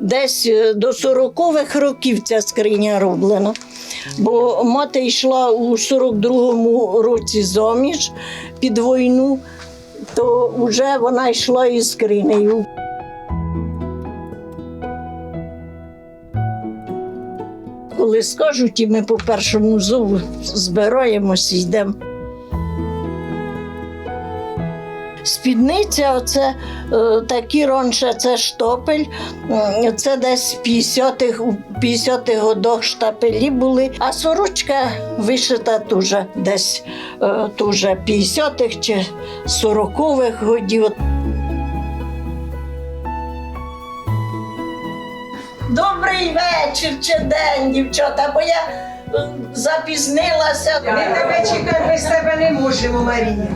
десь е, до 40-х років ця скриня роблена. Бо мати йшла у 42-му році заміж під війну, то вже вона йшла із скринею. Коли скажуть, і ми по першому зову збираємося і йдемо. Спідниця, оце е, такі раніше, це штопель. Це десь в 50-х, 50-х годах штапелі були, а сорочка вишита теж десь е, теж 50-х чи 40-х годів. Добрий вечір чи день, дівчата, бо я е, запізнилася. Ми тебе чекати без тебе не можемо, Марія.